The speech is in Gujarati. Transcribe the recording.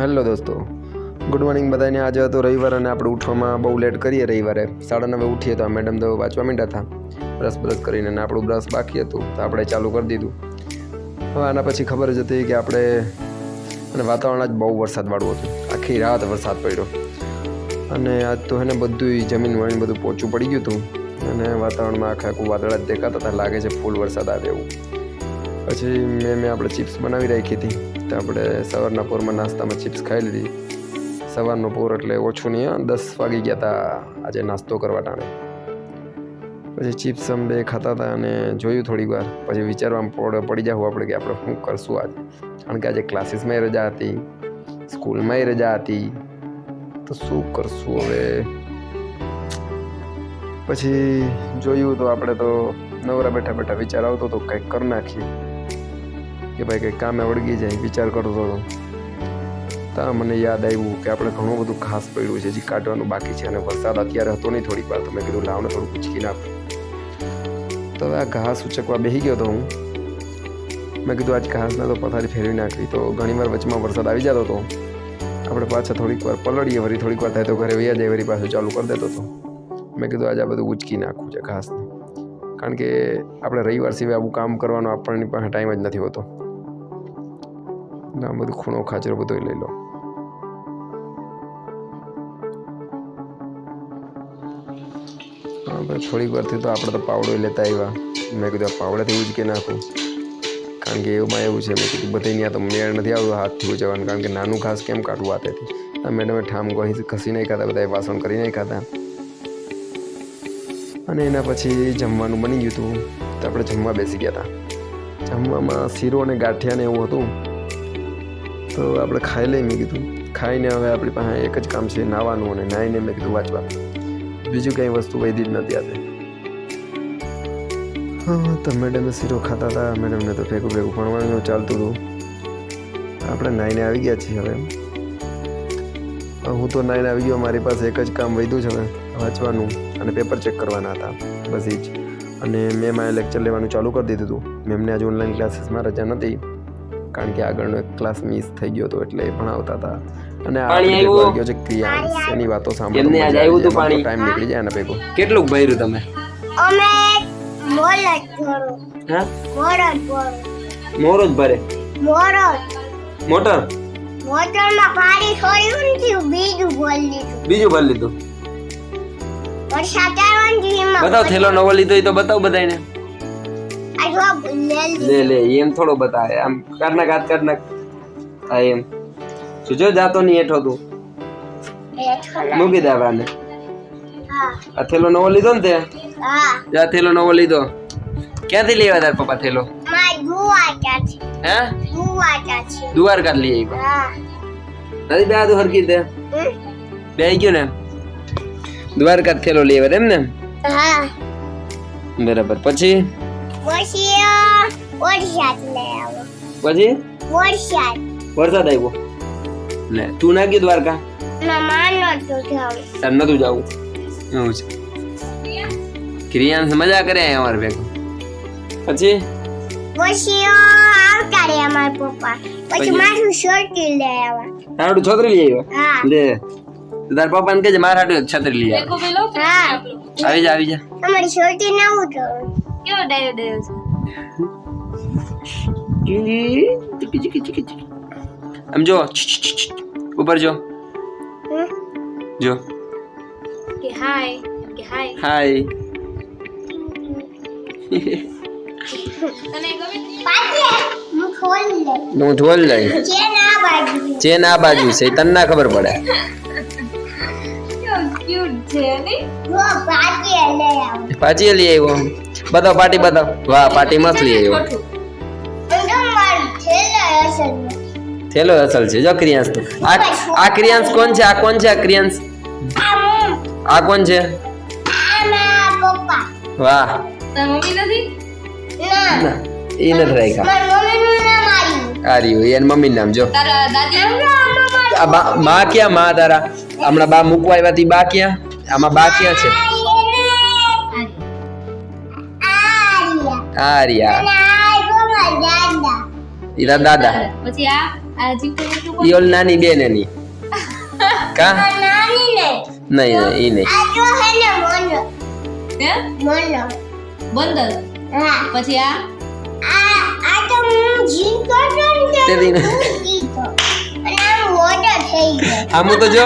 હેલો દોસ્તો. ગુડ મોર્નિંગ બધાને આજે હતો રવિવાર અને આપણે ઉઠવામાં બહુ લેટ કરીએ રવિવારે. સાડા નવે ઉઠીએ તો આ મેડમ તો વાંચવા માંડ્યા હતા. બ્રશ બ્રશ કરીને અને આપણું બ્રશ બાકી હતું. તો આપણે ચાલુ કરી દીધું. હવે આના પછી ખબર જ હતી કે આપણે અને વાતાવરણ જ બહુ વરસાદવાળું હતું. આખી રાત વરસાદ પડ્યો. અને આજ તો હે ને બધું જમીન વમીન બધું પોચું પડી ગયું હતું. અને વાતાવરણમાં આખા આખું વાદળા જ દેખાતા હતા. લાગે છે ફૂલ વરસાદ આવે એવું. પછી મેં મેં આપણે ચિપ્સ બનાવી રાખી હતી. તો આપણે સવારના પોરમાં નાસ્તામાં ચિપ્સ ખાઈ લીધી. સવારનો પોર એટલે ઓછું નહીં દસ વાગી ગયા હતા આજે નાસ્તો કરવા ટાણે. પછી ચિપ્સ અમે બે ખાતા હતા અને જોયું થોડી વાર. પછી વિચારવામાં પડી જાવ આપણે કે આપણે શું કરશું આજે. કારણ કે આજે ક્લાસીસમાંય રજા હતી સ્કૂલમાંય રજા હતી. તો શું કરશું હવે? પછી જોયું તો આપણે તો નવરા બેઠા બેઠા વિચાર આવતો તો કંઈક કરી નાખીએ. કે ભાઈ કંઈ કામે વળગી જાય, વિચાર કરતો હતો. ત્યાં મને યાદ આવ્યું કે આપણે ઘણું બધું ઘાસ પડ્યું છે, હજી કાઢવાનું બાકી છે અને વરસાદ અત્યારે હતો નહીં થોડીક વાર, તો મેં કીધું લાવને થોડું ઉચકી નાખું. તો હવે આ ઘાસ ઉચકવા બેસી ગયો હતો હું. મેં કીધું આજ ઘાસને તો પથારી ફેરવી નાખવી, તો ઘણીવાર વચમાં વરસાદ આવી જતો હતો આપણે પાછા થોડીક વાર પલળીએ, વળી થોડીક વાર થાય તો ઘરે વૈયા જાય, વળી પાછું ચાલુ કરી દેતો હતો મેં કીધું આજે આ બધું ઉચકી નાખવું છે ઘાસને. કારણ કે આપણે રવિવાર સિવાય આવું કામ કરવાનો આપણને પાસે ટાઈમ જ નથી હોતો. આ બધું ખૂણો ખાચરો બધો લઈ લો. થોડીક વારથી તો આપણે તો પાવડો લેતા આવ્યા. મેં કીધું પાવડાથી ઉચકી નાખું. કારણ કે એમાં એવું છે, મેં કીધું બધે ત્યાં તો મેળ નથી આવતો હાથથી ઉજવાનું કારણ કે નાનું ઘાસ કેમ કાઢવું હાથેથી આ મેડમે ઠામ ઘસી ખસી નહીં ખાતા બધા વાસણ કરી નહીં ખાતા અને એના પછી જમવાનું બની ગયું હતું. તો આપણે જમવા બેસી ગયા હતા. જમવામાં શીરો અને ગાંઠિયાને એવું હતું. તો આપણે ખાઈ લઈ મેં કીધું. ખાઈને હવે આપણી પાસે એક જ કામ છે, નાવાનું અને નાહીને મેં કીધું વાંચવા બીજું કંઈ વસ્તુ વૈધી જ નથી આજે. હા, તો મેડમે શીરો ખાતા હતા. મેડમને તો ભેગું ભેગું ભણવાનું ચાલતું હતું. આપણે નાઈને આવી ગયા છીએ હવે. હું તો નાઈને આવી ગયો, મારી પાસે એક જ કામ વધ્યું છે હવે, વાંચવાનું અને પેપર ચેક કરવાના હતા. બસ એ જ. અને મેં મારે લેક્ચર લેવાનું ચાલુ કરી દીધું હતું. મેમને આજે ઓનલાઈન ક્લાસીસમાં રજા નથી કારણ કે આગળનો એક ક્લાસ મિસ થઈ ગયો હતો એટલે એ ભણાવતા હતા. અને આ પાણી આવ્યું? ગયો છે ક્રિયાંશ એની વાતો સાંભળો. એમને આજે આવ્યું હતું પાણી? ટાઈમ નીકળી જાય ને ભેગો. કેટલું ભર્યું તમે? અમે ભરો. હા? મોરજ ભરો. મોર જ ભરે? મોર મોટર? મોટરમાં પાણી છોડ્યું નથી બીજું ભરી લીધું. બીજું ભરી લીધું? વરસાદ આવવાનું બતાવ થેલો નવો લીધો એ તો બતાવ બધાને જો લે લીધું. લે લે એમ થોડો બતાવે આમ કાઢ નાખ હાથ કાઢ નાખ હા એમ સુજો જાતો નહીં હેઠો તું એ છોલા. મૂકી દે આને હા આ થેલો નવો લીધો ને તે હા જા થેલો નવો લીધો ક્યાંથી લેવા તાર પપ્પા થેલો માર ગુવાટા છે હે ગુવાટા છે દ્વારકા લઈ આવ્યો હા નથી બે આદુ હરકી તે હમ? બે આવી ગયો ને દ્વારકા થેલો લઈ આવ્યા એમ ને હા બરાબર પછી પછી વરસાદ લે આવો પછી? વરસાદ. વરસાદ આવ્યો લે તું ના ગયો દ્વારકા? મમા માનો તો જાવ. તાર નતું જવું? એવું છે. ક્રિયાંશ મજા કરે અમાર ભેગો. પછી? પછી આવતા રે અમાર પપ્પા. પછી? મારું શર્ટી લે આવા તારું છોકરી લઈ આવ્યો? હા. લે તાર પપ્પાને કહેજે મારા હાટુ છત્રી લઈ આવ્યો. હા. આવી જા આવી જા. અમારી શર્ટી ના તો કેવો ડાયો ડાયો છે આમ જો ઉપર જો? જો કે હાય કે હાય હાય તને ગમે પાછી હું ખોલ લે હું ઢોલ લઈ ના બાજુ ચેન આ બાજુ છે તને ના ખબર પડે પાછી લઈ આવ્યો બતાવ પાટી બતાવ. વાહ પાટી મસ્ત લઈ આવ્યો થેલો અસલ છે. જો ક્રિયાંશ તો. આ આ ક્રિયાંશ કોણ છે? આ કોણ છે આ ક્રિયાંશ? આ કોણ છે? વાહ. મમ્મી નથી? ના. ના એ નથી રાખ્યા. આ રહ્યું એન મમ્મી નામ જો. આ બા બા ક્યાં? મા તારા. હમણાં બા મૂકવા આવ્યા બા ક્યાં? આમાં બા ક્યાં છે આર્યા મારા દાદા. પછી આ ઈ ઓલી નાની બેન એની કા નહીં નહીં ઈ નહીં. આ જો હે ને મોનો હે? મોનો બંદર પછી આ? આમ તો જો